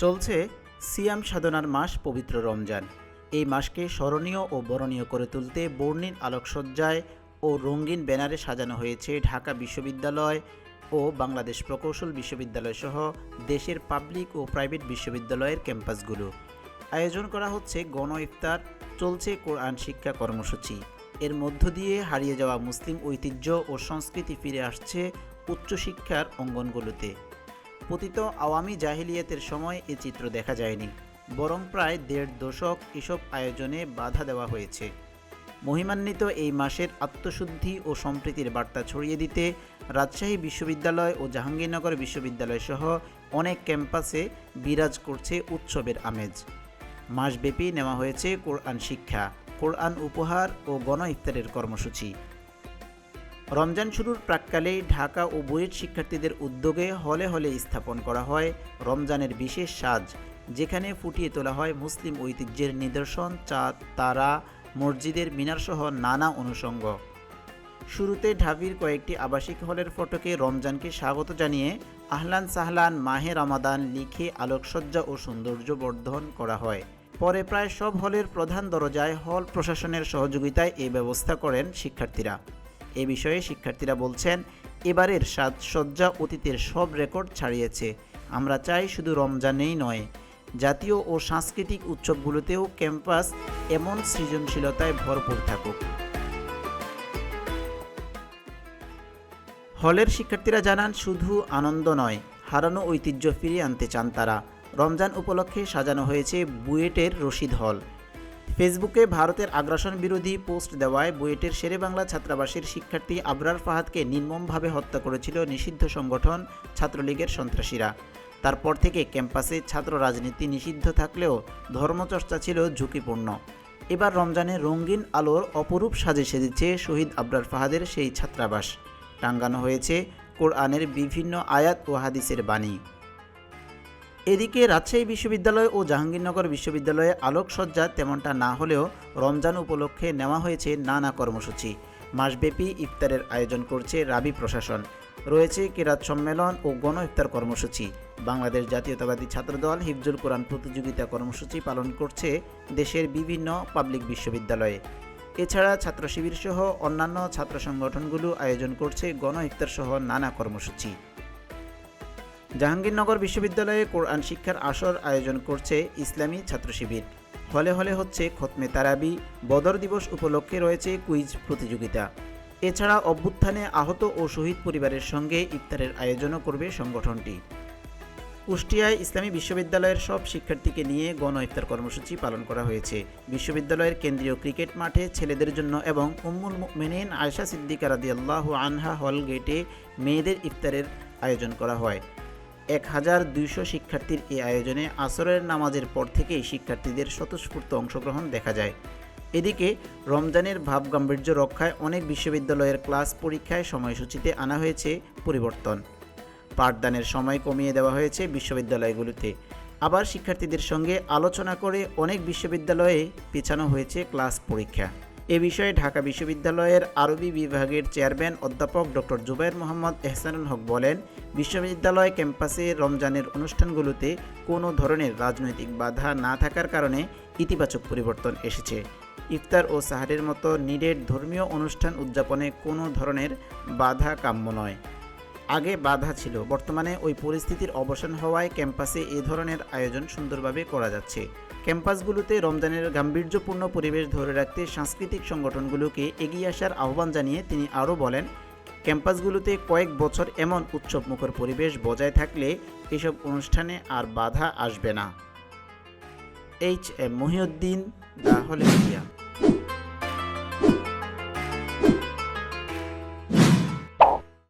চলছে সিয়াম সাধনার মাস পবিত্র রমজান। এই মাসকে স্মরণীয় ও বরণীয় করে তুলতে বর্ণিল আলোকসজ্জায় ও রঙিন ব্যানারে সাজানো হয়েছে ঢাকা বিশ্ববিদ্যালয় ও বাংলাদেশ প্রকৌশল বিশ্ববিদ্যালয় সহ দেশের পাবলিক ও প্রাইভেট বিশ্ববিদ্যালয়ের ক্যাম্পাসগুলো। আয়োজন করা হচ্ছে গণ ইফতার, চলছে কোরআন শিক্ষা কর্মসূচি। এর মধ্য দিয়ে হারিয়ে যাওয়া মুসলিম ঐতিহ্য ও সংস্কৃতি ফিরে আসছে উচ্চশিক্ষার অঙ্গনগুলোতে। পতিত আওয়ামী জাহিলিয়াতের সময় এ চিত্র দেখা যায়নি। বরং প্রায় দেড় দশক এসব আয়োজনে বাধা দেওয়া হয়েছে। মহিমান্বিত এই মাসের আত্মশুদ্ধি ও সম্প্রীতির বার্তা ছড়িয়ে দিতে রাজশাহী বিশ্ববিদ্যালয় ও জাহাঙ্গীরনগর বিশ্ববিদ্যালয় সহ অনেক ক্যাম্পাসে বিরাজ করছে উৎসবের আমেজ। মাসব্যাপী নেওয়া হয়েছে কোরআন শিক্ষা, কোরআন উপহার ও গণ ইফতারের কর্মসূচি। রমজান শুরুর প্রাককালে ঢাকা ও বুয়েট শিক্ষার্থীদের উদ্যোগে হলে হলে স্থাপন করা হয় রমজানের বিশেষ সাজ, যেখানে ফুটিয়ে তোলা হয় মুসলিম ঐতিহ্যের নিদর্শন, চাঁদ, তারা, মসজিদের মিনারসহ নানা অনুষঙ্গ। শুরুতে ঢাবির কয়েকটি আবাসিক হলের ফটকে রমজানকে স্বাগত জানিয়ে আহলান সাহলান মাহে রমাদান লিখে আলোকসজ্জা ও সৌন্দর্য বর্ধন করা হয়। পরে প্রায় সব হলের প্রধান দরজায় হল প্রশাসনের সহযোগিতায় এই ব্যবস্থা করেন শিক্ষার্থীরা। এ বিষয়ে শিক্ষার্থীরা বলছেন, এবারের সাজসজ্জা অতীতের সব রেকর্ড ছাড়িয়েছে। আমরা চাই শুধু রমজানেই নয়, জাতীয় ও সাংস্কৃতিক উৎসবগুলোতেও ক্যাম্পাস এমন সৃজনশীলতায় ভরপুর থাকুক। হলের শিক্ষার্থীরা জানান, শুধু আনন্দ নয়, হারানো ঐতিহ্য ফিরিয়ে আনতে চান তারা। রমজান উপলক্ষে সাজানো হয়েছে বুয়েটের রশিদ হল। ফেসবুকে ভারতের আগ্রাসন বিরোধী পোস্ট দেওয়ায় বুয়েটের শেরে বাংলা ছাত্রাবাসের শিক্ষার্থী আবরার ফাহাদকে নির্মমভাবে হত্যা করেছিল নিষিদ্ধ সংগঠন ছাত্রলীগের সন্ত্রাসীরা। তারপর থেকে ক্যাম্পাসে ছাত্র রাজনীতি নিষিদ্ধ থাকলেও ধর্মচর্চা ছিল ঝুঁকিপূর্ণ। এবার রমজানে রঙিন আলোর অপরূপ সাজে সেজেছে শহীদ আবরার ফাহাদের সেই ছাত্রাবাস। টাঙ্গানো হয়েছে কোরআনের বিভিন্ন আয়াত ও হাদিসের বাণী। এদিকে রাজশাহী বিশ্ববিদ্যালয় ও জাহাঙ্গীরনগর বিশ্ববিদ্যালয়ে আলোকসজ্জা তেমনটা না হলেও রমজান উপলক্ষে নেওয়া হয়েছে নানা কর্মসূচি। মাসব্যাপী ইফতারের আয়োজন করছে রাবি প্রশাসন। রয়েছে কেরাত সম্মেলন ও গণ ইফতার কর্মসূচি। বাংলাদেশ জাতীয়তাবাদী ছাত্রদল হিফজুল কোরআন প্রতিযোগিতা কর্মসূচি পালন করছে দেশের বিভিন্ন পাবলিক বিশ্ববিদ্যালয়ে। এছাড়া ছাত্র শিবির সহ অন্যান্য ছাত্র সংগঠনগুলো আয়োজন করছে গণ ইফতার সহ নানা কর্মসূচি। জাহাঙ্গীরনগর বিশ্ববিদ্যালয়ে কোরআন শিক্ষার আসর আয়োজন করছে ইসলামী ছাত্র শিবির হলে হলে হচ্ছে খতমে তারাবি, বদর দিবস উপলক্ষে রয়েছে কুইজ প্রতিযোগিতা। এছাড়া অভ্যুত্থানে আহত ও শহীদ পরিবারের সঙ্গে ইফতারের আয়োজনও করবে সংগঠনটি। কুষ্টিয়ায় ইসলামী বিশ্ববিদ্যালয়ের সব শিক্ষার্থীকে নিয়ে গণ ইফতার কর্মসূচি পালন করা হয়েছে। বিশ্ববিদ্যালয়ের কেন্দ্রীয় ক্রিকেট মাঠে ছেলেদের জন্য এবং উম্মুল মেনেন আয়সা সিদ্দিকা রাদিয়াল্লাহ আনহা হল গেটে মেয়েদের ইফতারের আয়োজন করা হয়। এক হাজার দুইশো শিক্ষার্থীর এই আয়োজনে আসরের নামাজের পর থেকেই শিক্ষার্থীদের স্বতঃস্ফূর্ত অংশগ্রহণ দেখা যায়। এদিকে রমজানের ভাব গাম্ভীর্য রক্ষায় অনেক বিশ্ববিদ্যালয়ের ক্লাস পরীক্ষায় সময়সূচিতে আনা হয়েছে পরিবর্তন। পাঠদানের সময় কমিয়ে দেওয়া হয়েছে বিশ্ববিদ্যালয়গুলোতে। আবার শিক্ষার্থীদের সঙ্গে আলোচনা করে অনেক বিশ্ববিদ্যালয়ে পেছানো হয়েছে ক্লাস পরীক্ষা। এ বিষয়ে ঢাকা বিশ্ববিদ্যালয়ের আরবি বিভাগের চেয়ারম্যান অধ্যাপক ডক্টর জুবাইর মোহাম্মদ এহসানুল হক বলেন, বিশ্ববিদ্যালয় ক্যাম্পাসে রমজানের অনুষ্ঠানগুলোতে কোনো ধরনের রাজনৈতিক বাধা না থাকার কারণে ইতিবাচক পরিবর্তন এসেছে। ইফতার ও সাহারের মতো নিডের ধর্মীয় অনুষ্ঠান উদযাপনে কোনো ধরনের বাধা কাম্য নয়। আগে বাধা ছিল। বর্তমানে ওই পরিস্থিতির অবসান হওয়ায় ক্যাম্পাসে এ ধরনের আয়োজন সুন্দরভাবে করা যাচ্ছে। ক্যাম্পাসগুলোতে রমজানের গাম্ভীর্যপূর্ণ পরিবেশ ধরে রাখতে সাংস্কৃতিক সংগঠনগুলোকে এগিয়ে আসার আহ্বান জানিয়ে তিনি আরও বলেন, ক্যাম্পাসগুলোতে কয়েক বছর এমন উৎসবমুখর পরিবেশ বজায় থাকলে এসব অনুষ্ঠানে আর বাধা আসবে না। এইচ এম মহিউদ্দিন দা হলে